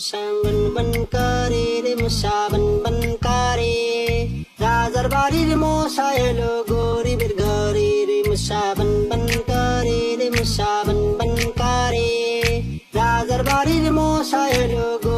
Shaman Bankari, Shaman Bankari, Razar Bari, Mosa, Yellow Gori, Birgari, Shaman Bankari, Shaman Bankari, Razar Bari, Mosa, Yellow Gori.